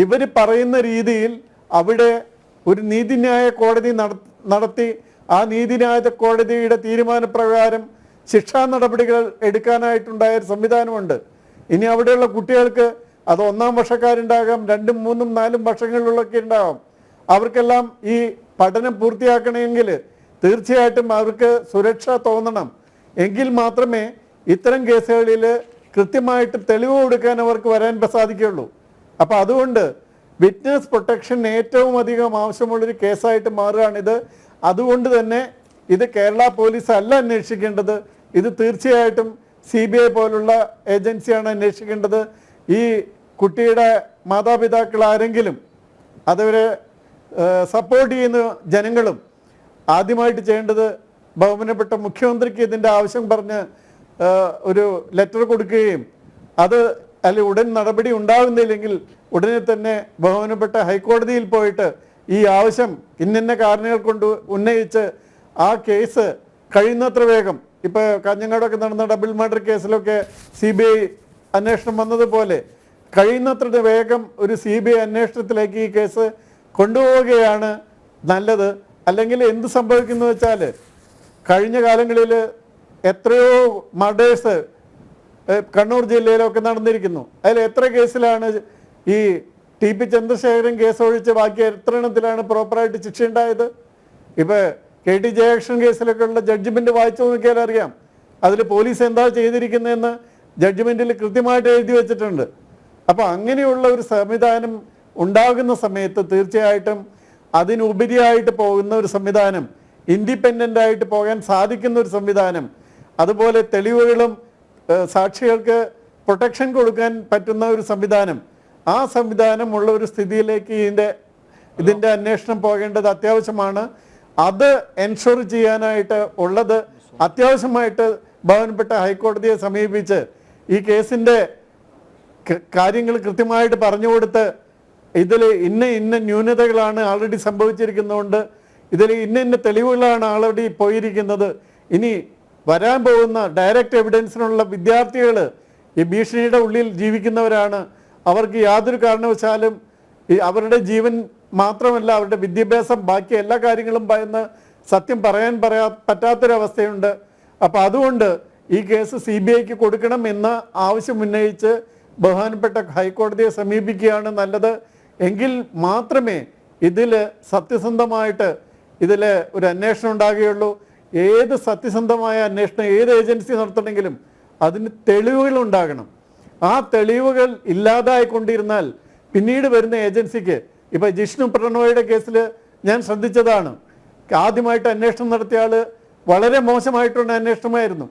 ഇവർ പറയുന്ന രീതിയിൽ അവിടെ ഒരു നീതിന്യായ കോടതി നടത്തി ആ നീതിന്യായ കോടതിയുടെ തീരുമാനപ്രകാരം ശിക്ഷാ നടപടികൾ എടുക്കാനായിട്ടുണ്ടായ ഒരു സംവിധാനമുണ്ട്. ഇനി അവിടെയുള്ള കുട്ടികൾക്ക് അത് ഒന്നാം വർഷക്കാരുണ്ടാകാം രണ്ടും മൂന്നും നാലും വർഷങ്ങളിലൊക്കെ ഉണ്ടാകാം അവർക്കെല്ലാം ഈ പഠനം പൂർത്തിയാക്കണമെങ്കിൽ തീർച്ചയായിട്ടും അവർക്ക് സുരക്ഷ തോന്നണം. എങ്കിൽ മാത്രമേ ഇത്തരം കേസുകളിൽ കൃത്യമായിട്ട് തെളിവ് കൊടുക്കാൻ അവർക്ക് വരാൻ സാധിക്കുകയുള്ളൂ. അപ്പോൾ അതുകൊണ്ട് വിറ്റ്നസ് പ്രൊട്ടക്ഷൻ ഏറ്റവും അധികം ആവശ്യമുള്ളൊരു കേസായിട്ട് മാറുകയാണിത്. അതുകൊണ്ട് തന്നെ ഇത് കേരള പോലീസ് അല്ല അന്വേഷിക്കേണ്ടത്. ഇത് തീർച്ചയായിട്ടും സി ബി ഐ പോലുള്ള ഏജൻസിയാണ് അന്വേഷിക്കേണ്ടത്. ഈ കുട്ടിയുടെ മാതാപിതാക്കൾ ആരെങ്കിലും അതവരെ സപ്പോർട്ട് ചെയ്യുന്ന ജനങ്ങളും ആദ്യമായിട്ട് ചെയ്യേണ്ടത് ബഹുമാനപ്പെട്ട മുഖ്യമന്ത്രിക്ക് ഇതിന്റെ ആവശ്യം പറഞ്ഞ് ഒരു ലെറ്റർ കൊടുക്കുകയും അത് അല്ലെ ഉടൻ നടപടി ഉണ്ടാകുന്നില്ലെങ്കിൽ ഉടനെ തന്നെ ബഹുമാനപ്പെട്ട ഹൈക്കോടതിയിൽ പോയിട്ട് ഈ ആവശ്യം ഇന്നിന്ന കാരണങ്ങൾ കൊണ്ട് ഉന്നയിച്ച് ആ കേസ് കഴിയുന്നത്ര വേഗം. ഇപ്പോൾ കാഞ്ഞങ്ങാടൊക്കെ നടന്ന ഡബിൾ മർഡർ കേസിലൊക്കെ സി ബി ഐ അന്വേഷണം വന്നതുപോലെ കഴിയുന്നത്ര വേഗം ഒരു സി ബി ഐ അന്വേഷണത്തിലേക്ക് ഈ കേസ് കൊണ്ടുപോവുകയാണ് നല്ലത്. അല്ലെങ്കിൽ എന്ത് സംഭവിക്കുന്നു വെച്ചാൽ കഴിഞ്ഞ കാലങ്ങളിൽ എത്രയോ മർഡേഴ്സ് കണ്ണൂർ ജില്ലയിലൊക്കെ നടന്നിരിക്കുന്നു. അതിൽ എത്ര കേസിലാണ് ഈ ടി പി ചന്ദ്രശേഖരൻ കേസ് ഒഴിച്ച് ബാക്കി എത്ര എണ്ണത്തിലാണ് പ്രോപ്പറായിട്ട് ശിക്ഷ ഉണ്ടായത് ഇപ്പൊ കെ ടി ജയകൃഷ്ണൻ കേസിലൊക്കെ ഉള്ള ജഡ്ജ്മെന്റ് വായിച്ചു നോക്കിയാൽ അറിയാം. അതിൽ പോലീസ് എന്താ ചെയ്തിരിക്കുന്നതെന്ന് ജഡ്ജ്മെന്റിൽ കൃത്യമായിട്ട് എഴുതി വെച്ചിട്ടുണ്ട്. അപ്പോൾ അങ്ങനെയുള്ള ഒരു സംവിധാനം ഉണ്ടാകുന്ന സമയത്ത് തീർച്ചയായിട്ടും അതിനുപരിയായിട്ട് പോകുന്ന ഒരു സംവിധാനം ഇൻഡിപെൻഡന്റ് ആയിട്ട് പോകാൻ സാധിക്കുന്ന ഒരു സംവിധാനം അതുപോലെ തെളിവുകളും സാക്ഷികൾക്ക് പ്രൊട്ടക്ഷൻ കൊടുക്കാൻ പറ്റുന്ന ഒരു സംവിധാനം. ആ സംവിധാനം ഉള്ള ഒരു സ്ഥിതിയിലേക്ക് ഇതിന്റെ ഇതിന്റെ അന്വേഷണം പോകേണ്ടത് അത്യാവശ്യമാണ്. അത് എൻഷുർ ചെയ്യാനായിട്ട് ഉള്ളത് അത്യാവശ്യമായിട്ട് ബഹുമാനപ്പെട്ട ഹൈക്കോടതിയെ സമീപിച്ച് ഈ കേസിന്റെ കാര്യങ്ങൾ കൃത്യമായിട്ട് പറഞ്ഞു കൊടുത്ത് ഇതിൽ ഇന്ന ഇന്ന ന്യൂനതകളാണ് ആൾറെഡി സംഭവിച്ചിരിക്കുന്നതുകൊണ്ട് ഇതിൽ ഇന്ന ഇന്ന തെളിവുകളാണ് ആൾറെഡി പോയിരിക്കുന്നത്. ഇനി വരാൻ പോകുന്ന ഡയറക്റ്റ് എവിഡൻസിനുള്ള വിദ്യാർത്ഥികൾ ഈ ഭീഷണിയുടെ ഉള്ളിൽ ജീവിക്കുന്നവരാണ്. അവർക്ക് യാതൊരു കാരണവശാലും അവരുടെ ജീവൻ മാത്രമല്ല അവരുടെ വിദ്യാഭ്യാസം ബാക്കി എല്ലാ കാര്യങ്ങളും ഭയന്ന് സത്യം പറയാൻ പറയാ പറ്റാത്തൊരവസ്ഥയുണ്ട്. അപ്പം അതുകൊണ്ട് ഈ കേസ് സി ബി ഐക്ക് കൊടുക്കണം എന്ന ആവശ്യം ഉന്നയിച്ച് ബഹുമാനപ്പെട്ട ഹൈക്കോടതിയെ സമീപിക്കുകയാണ് നല്ലത്. എങ്കിൽ മാത്രമേ ഇതിൽ സത്യസന്ധമായിട്ട് ഇതിൽ ഒരു അന്വേഷണം ഉണ്ടാകുകയുള്ളൂ. ഏത് സത്യസന്ധമായ അന്വേഷണം ഏത് ഏജൻസി നടത്തണമെങ്കിലും അതിന് തെളിവുകൾ ഉണ്ടാകണം. ആ തെളിവുകൾ ഇല്ലാതായിക്കൊണ്ടിരുന്നാൽ പിന്നീട് വരുന്ന ഏജൻസിക്ക് ഇപ്പൊ ജിഷ്ണു പ്രണോയുടെ കേസിൽ ഞാൻ ശ്രദ്ധിച്ചതാണ്. ആദ്യമായിട്ട് അന്വേഷണം നടത്തിയ ആൾ വളരെ മോശമായിട്ടുള്ള അന്വേഷണമായിരുന്നു.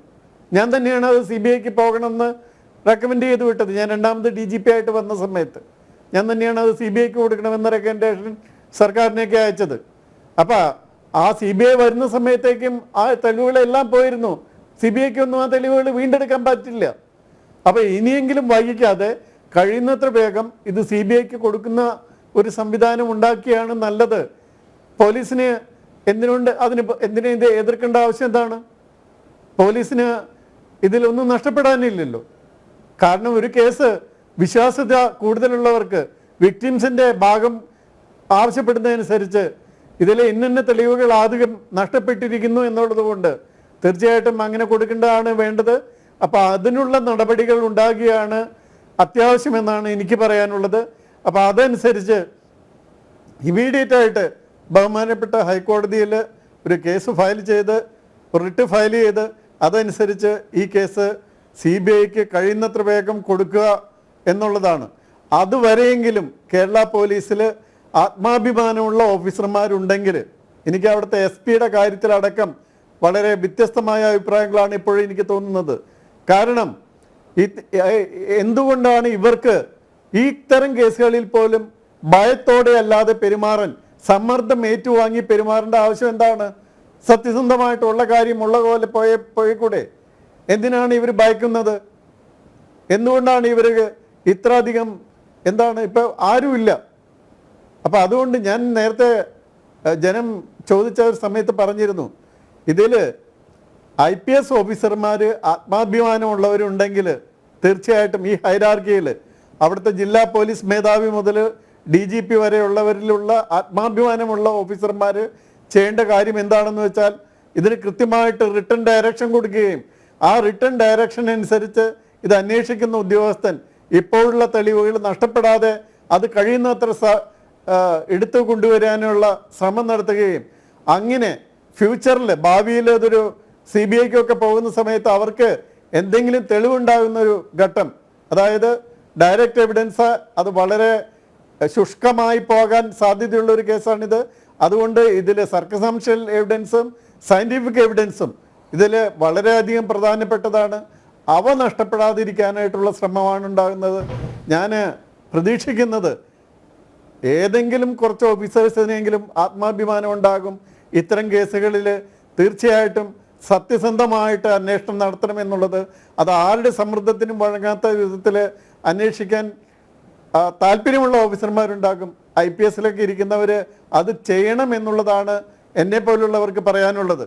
ഞാൻ തന്നെയാണ് അത് സി ബി ഐക്ക് പോകണമെന്ന് റെക്കമെൻഡ് ചെയ്ത് വിട്ടത്. ഞാൻ രണ്ടാമത് ഡി ജി പി ആയിട്ട് വന്ന സമയത്ത്. ഞാൻ തന്നെയാണ് അത് സി ബി ഐക്ക് കൊടുക്കണമെന്ന റെക്കമെൻഡേഷൻ സർക്കാരിനേക്ക് അയച്ചത്. അപ്പം ആ സി ബി ഐ വരുന്ന സമയത്തേക്കും ആ തെളിവുകളെല്ലാം പോയിരുന്നു. സി ബി ഐക്ക് ഒന്നും ആ തെളിവുകൾ വീണ്ടെടുക്കാൻ പറ്റില്ല. അപ്പോൾ ഇനിയെങ്കിലും വൈകിക്കാതെ കഴിയുന്നത്ര വേഗം ഇത് സി ബി ഐക്ക് കൊടുക്കുന്ന ഒരു സംവിധാനം ഉണ്ടാക്കിയാണ് നല്ലത്. പോലീസിന് എന്തിനുണ്ട് അതിന് എന്തിനെ ഇത് എതിർക്കേണ്ട ആവശ്യം എന്താണ്? പോലീസിന് ഇതിലൊന്നും നഷ്ടപ്പെടാനില്ലല്ലോ. കാരണം ഒരു കേസ് വിശ്വാസ്യത കൂടുതലുള്ളവർക്ക് വിക്ടിംസിന്റെ ഭാഗം ആവശ്യപ്പെടുന്നതനുസരിച്ച് ഇതിലെ ഇന്നിന്ന തെളിവുകൾ ആദ്യം നഷ്ടപ്പെട്ടിരിക്കുന്നു എന്നുള്ളതുകൊണ്ട് തീർച്ചയായിട്ടും അങ്ങനെ കൊടുക്കേണ്ടതാണ് വേണ്ടത്. അപ്പോൾ അതിനുള്ള നടപടികൾ ഉണ്ടാകുകയാണ് അത്യാവശ്യമെന്നാണ് എനിക്ക് പറയാനുള്ളത്. അപ്പോൾ അതനുസരിച്ച് ഇമീഡിയറ്റ് ആയിട്ട് ബഹുമാനപ്പെട്ട ഹൈക്കോടതിയിൽ ഒരു കേസ് ഫയൽ ചെയ്ത് റിട്ട് ഫയൽ ചെയ്ത് അതനുസരിച്ച് ഈ കേസ് സി ബി ഐക്ക് കഴിയുന്നത്ര വേഗം കൊടുക്കുക എന്നുള്ളതാണ്. അതുവരെയെങ്കിലും കേരള പോലീസിൽ ആത്മാഭിമാനമുള്ള ഓഫീസർമാരുണ്ടെങ്കിൽ എനിക്ക് അവിടുത്തെ എസ് പിയുടെ കാര്യത്തിലടക്കം വളരെ വ്യത്യസ്തമായ അഭിപ്രായങ്ങളാണ് ഇപ്പോഴും എനിക്ക് തോന്നുന്നത്. കാരണം ഈ എന്തുകൊണ്ടാണ് ഇവർക്ക് ഈ ഇത്തരം കേസുകളിൽ പോലും ഭയത്തോടെ അല്ലാതെ പെരുമാറാൻ സമ്മർദ്ദം ഏറ്റുവാങ്ങി പെരുമാറേണ്ട ആവശ്യം എന്താണ്? സത്യസന്ധമായിട്ടുള്ള കാര്യം ഉള്ള പോലെ പോയ പോയിക്കൂടെ? എന്തിനാണ് ഇവർ ഭയക്കുന്നത്? എന്തുകൊണ്ടാണ് ഇവർ ഇത്രയധികം എന്താണ് ഇപ്പം ആരുമില്ല. അപ്പൊ അതുകൊണ്ട് ഞാൻ നേരത്തെ ജനം ചോദിച്ച ഒരു സമയത്ത് പറഞ്ഞിരുന്നു. ഇതിൽ ഐ പി എസ് ഓഫീസർമാർ ആത്മാഭിമാനമുള്ളവരുണ്ടെങ്കിൽ തീർച്ചയായിട്ടും ഈ ഹൈരാർക്കിയിൽ അവിടുത്തെ ജില്ലാ പോലീസ് മേധാവി മുതൽ ഡി ജി പി വരെയുള്ളവരിലുള്ള ആത്മാഭിമാനമുള്ള ഓഫീസർമാർ ചെയ്യേണ്ട കാര്യം എന്താണെന്ന് വെച്ചാൽ ഇതിന് കൃത്യമായിട്ട് റിട്ടേൺ ഡയറക്ഷൻ കൊടുക്കുകയും ആ റിട്ടേൺ ഡയറക്ഷൻ അനുസരിച്ച് ഇത് അന്വേഷിക്കുന്ന ഉദ്യോഗസ്ഥൻ ഇപ്പോഴുള്ള തെളിവുകൾ നഷ്ടപ്പെടാതെ അത് കഴിയുന്നത്ര എടുത്തു കൊണ്ടുവരാനുള്ള ശ്രമം നടത്തുകയും അങ്ങനെ ഫ്യൂച്ചറിൽ ഭാവിയിൽ അതൊരു സി ബി ഐക്കൊക്കെ പോകുന്ന സമയത്ത് അവർക്ക് എന്തെങ്കിലും തെളിവുണ്ടാകുന്ന ഒരു ഘട്ടം അതായത് ഡയറക്റ്റ് എവിഡൻസ് അത് വളരെ ശുഷ്കമായി പോകാൻ സാധ്യതയുള്ള ഒരു കേസാണിത്. അതുകൊണ്ട് ഇതിൽ സർക്കസംഷ്യൽ എവിഡൻസും സയന്റിഫിക് എവിഡൻസും ഇതിൽ വളരെയധികം പ്രധാനപ്പെട്ടതാണ്. അവ നഷ്ടപ്പെടാതിരിക്കാനായിട്ടുള്ള ശ്രമമാണ് ഉണ്ടാകുന്നത്. ഞാൻ പ്രതീക്ഷിക്കുന്നത് ഏതെങ്കിലും കുറച്ച് ഓഫീസേഴ്സിനെങ്കിലും ആത്മാഭിമാനം ഉണ്ടാകും. ഇത്തരം കേസുകളിൽ തീർച്ചയായിട്ടും സത്യസന്ധമായിട്ട് അന്വേഷണം നടത്തണമെന്നുള്ളത് അത് ആരുടെ സമ്മർദ്ദത്തിനും വഴങ്ങാത്ത വിധത്തിൽ അന്വേഷിക്കാൻ താല്പര്യമുള്ള ഓഫീസർമാരുണ്ടാകും ഐ പി എസിലൊക്കെ ഇരിക്കുന്നവർ അത് ചെയ്യണമെന്നുള്ളതാണ് എന്നെ പോലുള്ളവർക്ക് പറയാനുള്ളത്.